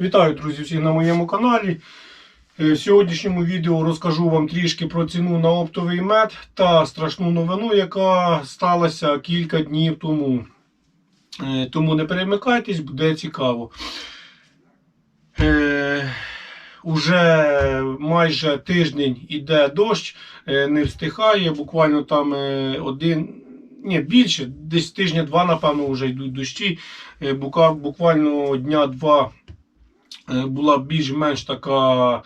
Вітаю, друзі, всіх на моєму каналі. Е, В сьогоднішньому відео розкажу вам трішки про ціну на оптовий мед та страшну новину, яка сталася кілька днів тому. Е, Тому не перемикайтесь, буде цікаво. Е, Уже майже тиждень іде дощ, не встихає, буквально там один, ні, більше, десь тижня-два, напевно, вже йдуть дощі. Буквально дня-два була більш-менш така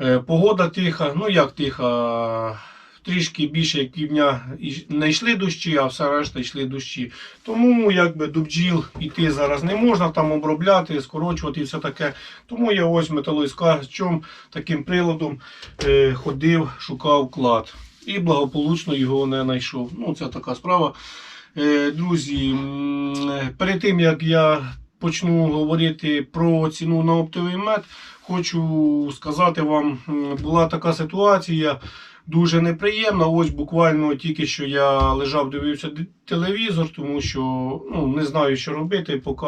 е, погода тиха. Ну як тиха, трішки більше як півдня не йшли дощі, а все решта йшли дощі. Тому якби до бджіл йти зараз не можна, там обробляти, скорочувати і все таке. Тому я ось металоіскачом, таким приладом е, ходив, шукав клад. І благополучно його не знайшов. Ну, це така справа. Е, Друзі, е, перед тим як я почну говорити про ціну на оптовий мед, хочу сказати вам, була така ситуація дуже неприємна. Ось буквально тільки що я лежав, дивився телевізор, тому що ну, не знаю, що робити, поки.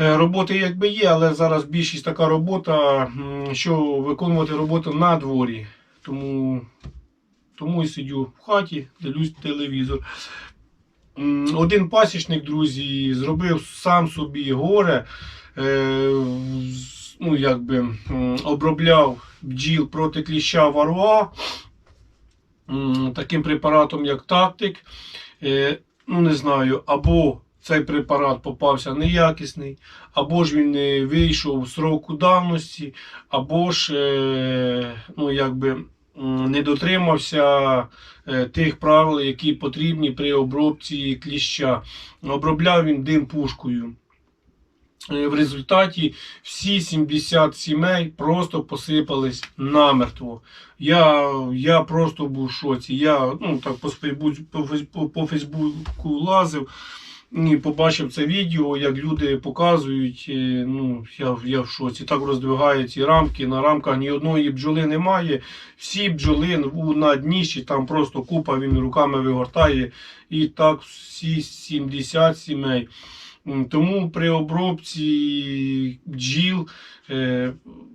Е, Роботи якби є, але зараз більшість така робота, що виконувати роботу на дворі. Тому, тому і сидю в хаті, дивлюсь телевізор. Один пасічник, друзі, зробив сам собі горе, е, ну, якби, обробляв бджіл проти кліща варуа таким препаратом, як тактик. Е, Ну, не знаю, або цей препарат попався неякісний, або ж він не вийшов з сроку давності, або ж е, ну, якби, не дотримався е, тих правил, які потрібні при обробці кліща. Обробляв він дим пушкою. Е, В результаті всі 70 сімей просто посипались намертво. Я, я просто був в шоці. Я ну, так по, по, по Фейсбуку лазив і побачив це відео, як люди показують. Ну, я, я в шоці. Так роздвигають ці рамки. На рамках ні одної бджоли немає. Всі бджоли на дніщі, там просто купа він руками вигортає. І так всі 70 сімей. Тому при обробці бджіл е,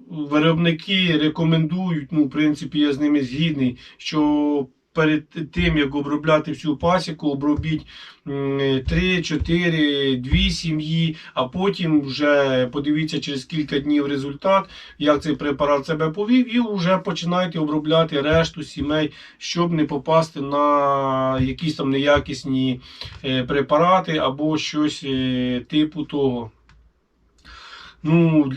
виробники рекомендують, ну, в принципі, я з ними згідний, що перед тим, як обробляти всю пасіку, обробіть 3, 4, 2 сім'ї, а потім вже подивіться через кілька днів результат, як цей препарат себе повів, і вже починайте обробляти решту сімей, щоб не попасти на якісь там неякісні е, препарати або щось е, типу того. Ну,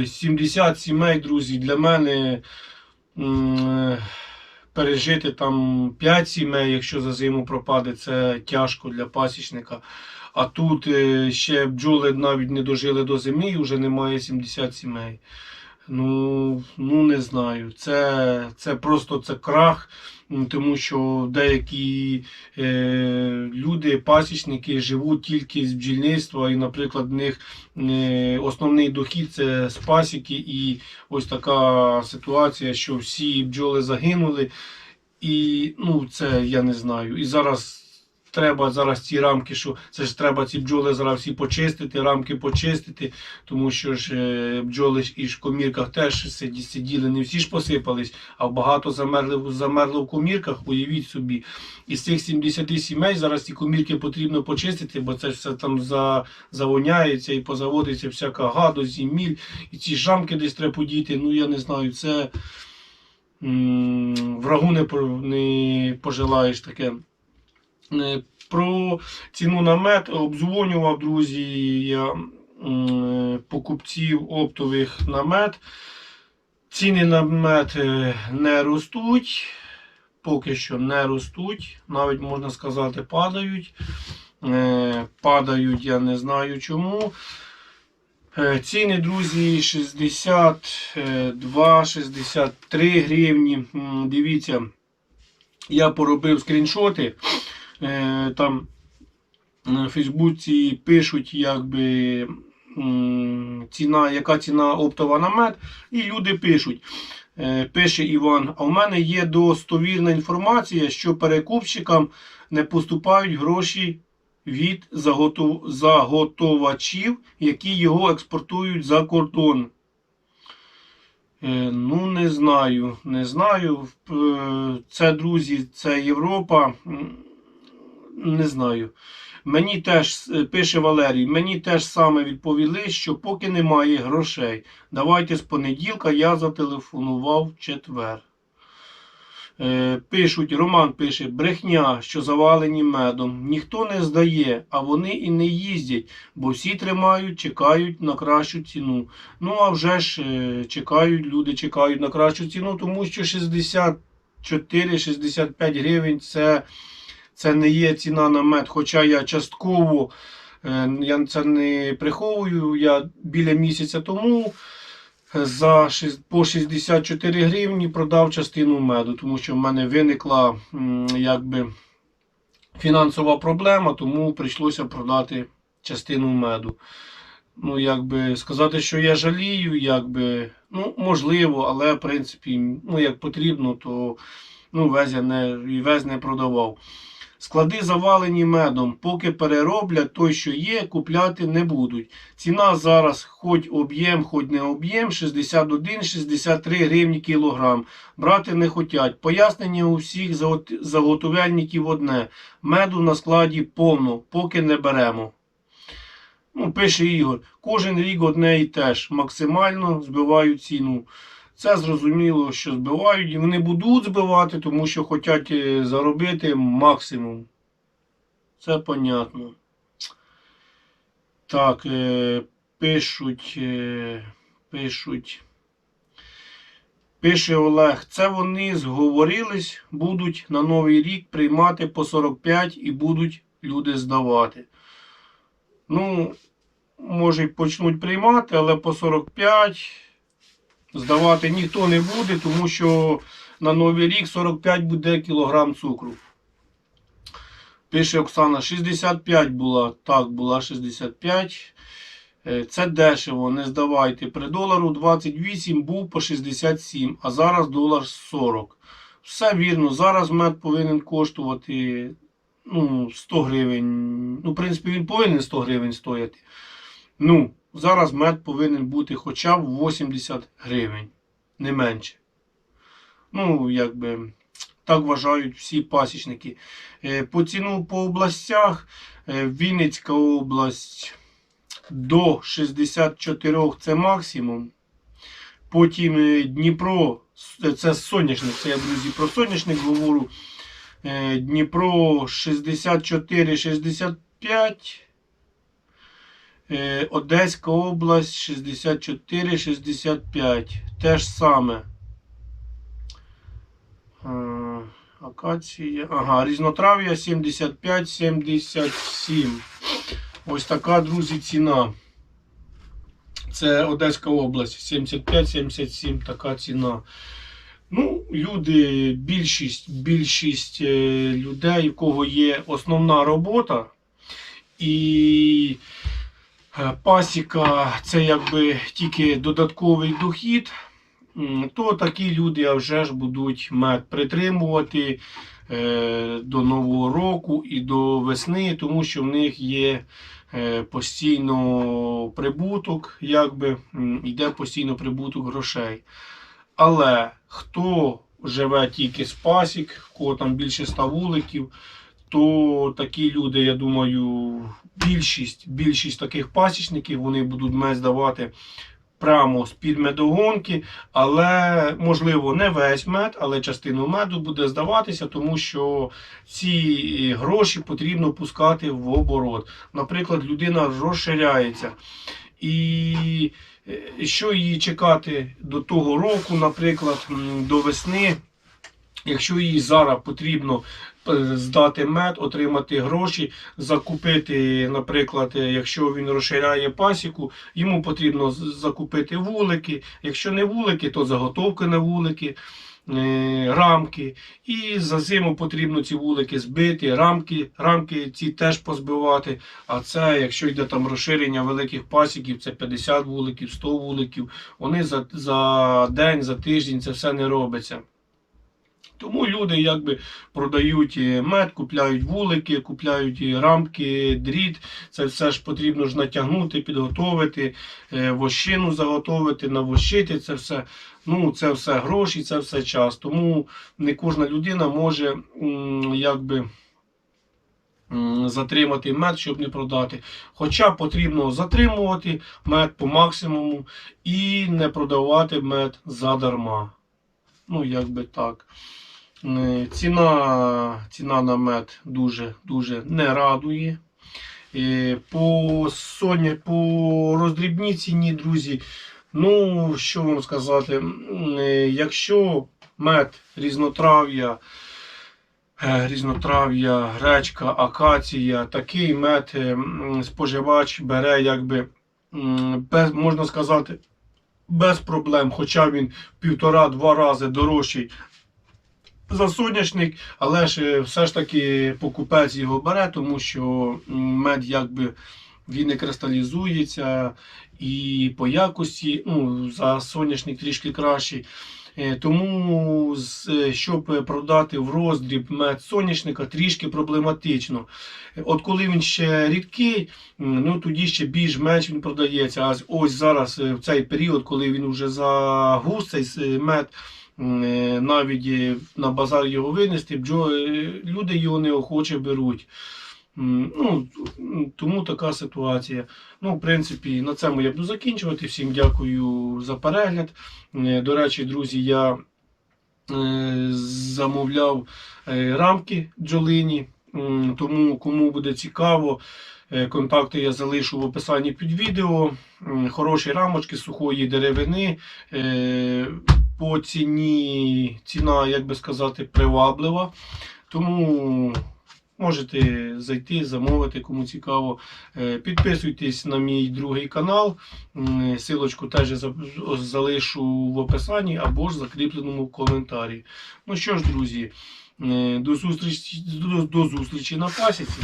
е, 70 сімей, друзі, для мене е, пережити там 5 сімей, якщо за зиму пропаде, це тяжко для пасічника. А тут е, ще бджоли навіть не дожили до зими і вже немає 70 сімей. Ну, ну не знаю. Це, це просто це крах, тому що деякі е, люди, пасічники, живуть тільки з бджільництва, і, наприклад, в них е, основний дохід це з пасіки, і ось така ситуація, що всі бджоли загинули. І ну, це я не знаю. І зараз треба зараз ці рамки, що це ж треба ці бджоли зараз всі почистити, рамки почистити, тому що ж е, бджоли і ж в комірках теж сиді- сиділи, не всі ж посипались, а багато замерли, замерло в комірках, уявіть собі. Із цих 70 сімей зараз ці комірки потрібно почистити, бо це все там за, завоняється і позаводиться всяка гадость, і міль, і ці рамки десь треба подіти. Ну я не знаю, це врагу не пожелаєш таке. Е, Про ціну на мед обдзвонював, друзі, я покупців оптових на мед. Ціни на мед е, не ростуть, поки що не ростуть, навіть можна сказати, падають. Е, Падають, я не знаю чому. Е, Ціни, друзі, 62-63 гривні. Дивіться, я поробив скріншоти. Е, Там на Фейсбуці пишуть, якби ціна, яка ціна оптова на мед, і люди пишуть. Е, Пише Іван, а в мене є достовірна інформація, що перекупщикам не поступають гроші від заготов- заготовачів, які його експортують за кордон. Е, Ну, не знаю, не знаю. Е, Це, друзі, це Європа. Не знаю. Мені теж е, пише Валерій, мені теж саме відповіли, що поки немає грошей. Давайте з понеділка я зателефонував в четвер. Е, Пишуть, Роман пише, брехня, що завалені медом. Ніхто не здає, а вони і не їздять, бо всі тримають, чекають на кращу ціну. Ну, а вже ж е, чекають, люди чекають на кращу ціну, тому що 64-65 гривень це, це не є ціна на мед. Хоча я частково е, я це не приховую. Я біля місяця тому е, за по 64 гривні продав частину меду, тому що в мене виникла якби фінансова проблема, тому прийшлося продати частину меду. Ну, якби сказати, що я жалію, якби, ну, можливо, але в принципі, ну, як потрібно, то ну, весь я не, весь не продавав. Склади завалені медом, поки перероблять той, що є, купляти не будуть. Ціна зараз, хоч об'єм, хоч не об'єм, 61-63 гривні кілограм. Брати не хотять. Пояснення у всіх заготовельників одне. Меду на складі повно, поки не беремо. Ну, пише Ігор, кожен рік одне і те ж. Максимально збивають ціну. Це зрозуміло, що збивають, і вони будуть збивати, тому що хочуть е, заробити максимум. Це понятно. Так, е, пишуть, е, пишуть. Пише Олег, це вони зговорились, будуть на новий рік приймати по 45 і будуть люди здавати. Ну, може, почнуть приймати, але по 45 здавати ніхто не буде, тому що на новий рік 45 буде кілограм цукру. Пише Оксана, 65 була. Так, була 65. Е, Це дешево, не здавайте. При долару 28 був по 67, а зараз долар 40. Все вірно, зараз мед повинен коштувати ну, 100 гривень. Ну, в принципі, він повинен 100 гривень стояти. Ну, зараз мед повинен бути хоча б 80 гривень, не менше. Ну, якби так вважають всі пасічники. Е, По ціну по областях е, Вінницька область до 64 це максимум. Потім е, Дніпро, це соняшник, це я, друзі, про соняшник говорю. Дніпро 64-65. Е, Одеська область 64-65. Те ж саме. Е, Акація. Ага, різнотрав'я 75-77. Ось така, друзі, ціна. Це Одеська область. 75-77 така ціна. Ну, люди, більшість, більшість е, людей, у кого є основна робота, і пасіка це якби тільки додатковий дохід, то такі люди вже ж будуть мед притримувати е, до Нового року і до весни, тому що в них є е, постійно прибуток, якби йде постійно прибуток грошей. Але хто живе тільки з пасік, кого там більше ста вуликів, то такі люди, я думаю, більшість, більшість таких пасічників вони будуть мед здавати прямо з-під медогонки, але можливо не весь мед, але частину меду буде здаватися, тому що ці гроші потрібно пускати в оборот. Наприклад, людина розширяється. І е, що її чекати до того року, наприклад, до весни, якщо їй зараз потрібно е, здати мед, отримати гроші, закупити, наприклад, е, якщо він розширяє пасіку, йому потрібно закупити вулики. Якщо не вулики, то заготовки на вулики. е, Рамки, і за зиму потрібно ці вулики збити, рамки, рамки ці теж позбивати. А це, якщо йде там розширення великих пасіків, це 50 вуликів, 100 вуликів, вони за, за день, за тиждень це все не робиться. Тому люди якби продають мед, купляють вулики, купляють рамки, дріт. Це все ж потрібно ж натягнути, підготовити, е, вощину заготовити, навощити це все. Ну, це все гроші, це все час. Тому не кожна людина може якби. Затримати мед, щоб не продати. Хоча потрібно затримувати мед по максимуму і не продавати мед задарма. Ну, якби так. Е, Ціна, ціна на мед дуже, дуже не радує. Е, По соні, по роздрібній ціні, друзі, ну, що вам сказати, е, якщо мед різнотрав'я, різнотрав'я, гречка, акація, такий мед споживач бере, якби, без, можна сказати, без проблем, хоча він півтора-два рази дорожчий за соняшник, але ж е, все ж таки покупець його бере, тому що мед якби він не кристалізується і по якості ну, за соняшник трішки кращий. Е, Тому, е, щоб продати в роздріб мед соняшника, трішки проблематично. От коли він ще рідкий, ну тоді ще більш-менш він продається. А ось зараз в цей період, коли він вже загус, цей мед, навіть е, на базар його винести, е, люди його неохоче беруть. Ну, тому така ситуація. Ну, в принципі, на цьому я буду закінчувати. Всім дякую за перегляд. Е, До речі, друзі, я замовляв рамки бджолині. Тому кому буде цікаво, контакти я залишу в описанні під відео. Хороші рамочки сухої деревини. По ціні ціна, як би сказати, приваблива. Тому можете зайти, замовити, кому цікаво. Е, Підписуйтесь на мій другий канал. Силочку теж залишу в описанні або ж закріпленому коментарі. Ну що ж, друзі, е, до зустрічі, до зустрічі на пасіці.